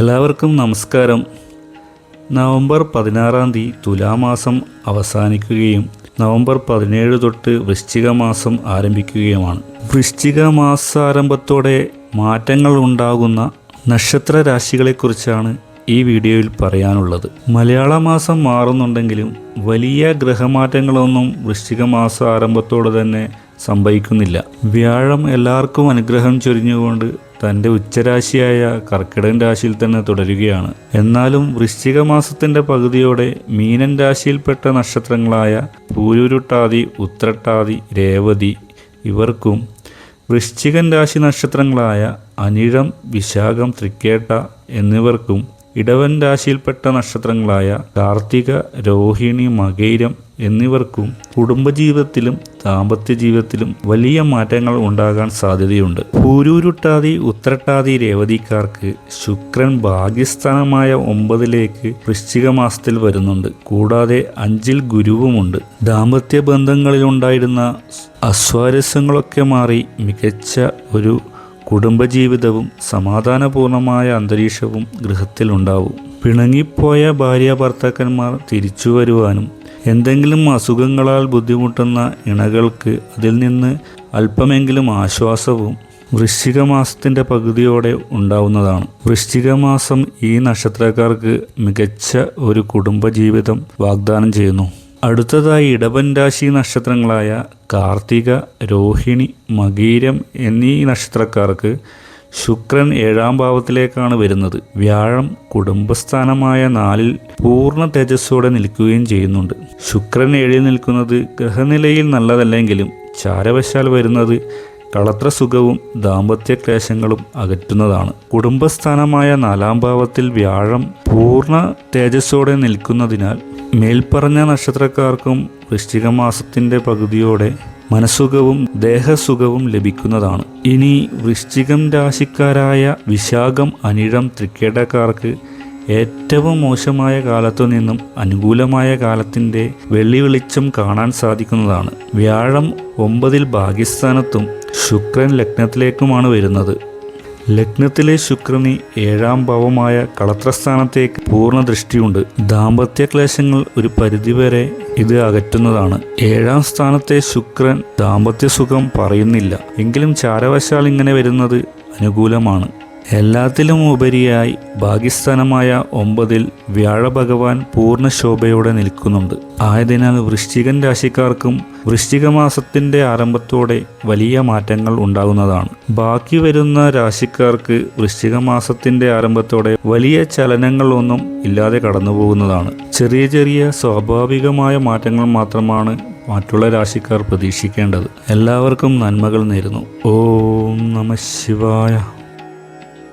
എല്ലാവർക്കും നമസ്കാരം. നവംബർ പതിനാറാം തീയതി തുലാമാസം അവസാനിക്കുകയും നവംബർ പതിനേഴ് തൊട്ട് വൃശ്ചിക മാസം ആരംഭിക്കുകയുമാണ്. വൃശ്ചിക മാസാരംഭത്തോടെ മാറ്റങ്ങൾ ഉണ്ടാകുന്ന നക്ഷത്ര രാശികളെക്കുറിച്ചാണ് ഈ വീഡിയോയിൽ പറയാനുള്ളത്. മലയാള മാസം മാറുന്നുണ്ടെങ്കിലും വലിയ ഗ്രഹമാറ്റങ്ങളൊന്നും വൃശ്ചിക മാസ ആരംഭത്തോടെ തന്നെ സംഭവിക്കുന്നില്ല. വ്യാഴം എല്ലാവർക്കും അനുഗ്രഹം ചൊരിഞ്ഞുകൊണ്ട് തന്റെ ഉച്ചരാശിയായ കർക്കിടകൻ രാശിയിൽ തന്നെ തുടരുകയാണ്. എന്നാലും വൃശ്ചിക മാസത്തിന്റെ പകുതിയോടെ മീനൻ രാശിയിൽപ്പെട്ട നക്ഷത്രങ്ങളായ പൂരുരുട്ടാതി ഉത്രട്ടാതി രേവതി ഇവർക്കും വൃശ്ചികൻ രാശി നക്ഷത്രങ്ങളായ അനിഴം വിശാഖം തൃക്കേട്ട എന്നിവർക്കും ഇടവൻ രാശിയിൽപ്പെട്ട നക്ഷത്രങ്ങളായ കാർത്തിക രോഹിണി മകൈരം എന്നിവർക്കും കുടുംബജീവിതത്തിലും ദാമ്പത്യ ജീവിതത്തിലും വലിയ മാറ്റങ്ങൾ ഉണ്ടാകാൻ സാധ്യതയുണ്ട്. പൂരൂരുട്ടാതി ഉത്രട്ടാതി രേവതിക്കാർക്ക് ശുക്രൻ ഭാഗ്യസ്ഥാനമായ ഒമ്പതിലേക്ക് വൃശ്ചിക മാസത്തിൽ വരുന്നുണ്ട്. കൂടാതെ അഞ്ചിൽ ഗുരുവുമുണ്ട്. ദാമ്പത്യ ബന്ധങ്ങളിലുണ്ടായിരുന്ന അസ്വാരസ്യങ്ങളൊക്കെ മാറി മികച്ച ഒരു കുടുംബജീവിതവും സമാധാനപൂർണമായ അന്തരീക്ഷവും ഗൃഹത്തിലുണ്ടാവും. പിണങ്ങിപ്പോയ ഭാര്യ ഭർത്താക്കന്മാർ തിരിച്ചു വരുവാനും എന്തെങ്കിലും അസുഖങ്ങളാൽ ബുദ്ധിമുട്ടുന്ന ഇണകൾക്ക് അതിൽ നിന്ന് അല്പമെങ്കിലും ആശ്വാസവും വൃശ്ചിക മാസത്തിന്റെ പകുതിയോടെ ഉണ്ടാവുന്നതാണ്. വൃശ്ചിക മാസം ഈ നക്ഷത്രക്കാർക്ക് മികച്ച ഒരു കുടുംബജീവിതം വാഗ്ദാനം ചെയ്യുന്നു. അടുത്തതായി ഇടവൻ രാശി നക്ഷത്രങ്ങളായ കാർത്തിക രോഹിണി മകീരം എന്നീ നക്ഷത്രക്കാർക്ക് ശുക്രൻ ഏഴാം ഭാവത്തിലേക്കാണ് വരുന്നത്. വ്യാഴം കുടുംബസ്ഥാനമായ നാലിൽ പൂർണ തേജസ്സോടെ നിൽക്കുകയും ചെയ്യുന്നുണ്ട്. ശുക്രൻ ഏഴിൽ നിൽക്കുന്നത് ഗ്രഹനിലയിൽ നല്ലതല്ലെങ്കിലും ചാരവശാൽ വരുന്നത് കളത്ര സുഖവും ദാമ്പത്യ ക്ലേശങ്ങളും അകറ്റുന്നതാണ്. കുടുംബസ്ഥാനമായ നാലാം ഭാവത്തിൽ വ്യാഴം പൂർണ തേജസ്സോടെ നിൽക്കുന്നതിനാൽ മേൽപ്പറഞ്ഞ നക്ഷത്രക്കാർക്കും വൃശ്ചിക മാസത്തിന്റെ പകുതിയോടെ മനസുഖവും ദേഹസുഖവും ലഭിക്കുന്നതാണ്. ഇനി വൃശ്ചികം രാശിക്കാരായ വിശാഖം അനിഴം തൃക്കേടക്കാർക്ക് ഏറ്റവും മോശമായ കാലത്തു നിന്നും അനുകൂലമായ കാലത്തിന്റെ വെള്ളി വെളിച്ചം കാണാൻ സാധിക്കുന്നതാണ്. വ്യാഴം ഒമ്പതിൽ ഭാഗ്യസ്ഥാനത്തും ശുക്രൻ ലഗ്നത്തിലേക്കുമാണ് വരുന്നത്. ലഗ്നത്തിലെ ശുക്രന് ഏഴാം ഭാവമായ കളത്രസ്ഥാനത്തേക്ക് പൂർണ ദൃഷ്ടിയുണ്ട് ദാമ്പത്യ ക്ലേശങ്ങൾ ഒരു പരിധിവരെ ഇത് അകറ്റുന്നതാണ്. ഏഴാം സ്ഥാനത്തെ ശുക്രൻ ദാമ്പത്യ സുഖം പറയുന്നില്ല. എങ്കിലും ചാരവശാൽ ഇങ്ങനെ വരുന്നത് അനുകൂലമാണ്. എല്ലാത്തിലും ഉപരിയായി ഭാഗ്യസ്ഥാനമായ ഒമ്പതിൽ വ്യാഴഭഗവാൻ പൂർണ ശോഭയോടെ നിൽക്കുന്നുണ്ട്. ആയതിനാൽ വൃശ്ചികൻ രാശിക്കാർക്കും വൃശ്ചിക മാസത്തിന്റെ ആരംഭത്തോടെ വലിയ മാറ്റങ്ങൾ ഉണ്ടാകുന്നതാണ്. ബാക്കി വരുന്ന രാശിക്കാർക്ക് വൃശ്ചിക മാസത്തിന്റെ ആരംഭത്തോടെ വലിയ ചലനങ്ങളൊന്നും ഇല്ലാതെ കടന്നു പോകുന്നതാണ് ചെറിയ ചെറിയ സ്വാഭാവികമായ മാറ്റങ്ങൾ മാത്രമാണ് മറ്റുള്ള രാശിക്കാർ പ്രതീക്ഷിക്കേണ്ടത്. എല്ലാവർക്കും നന്മകൾ നേരുന്നു. ഓം നമ ശിവായ.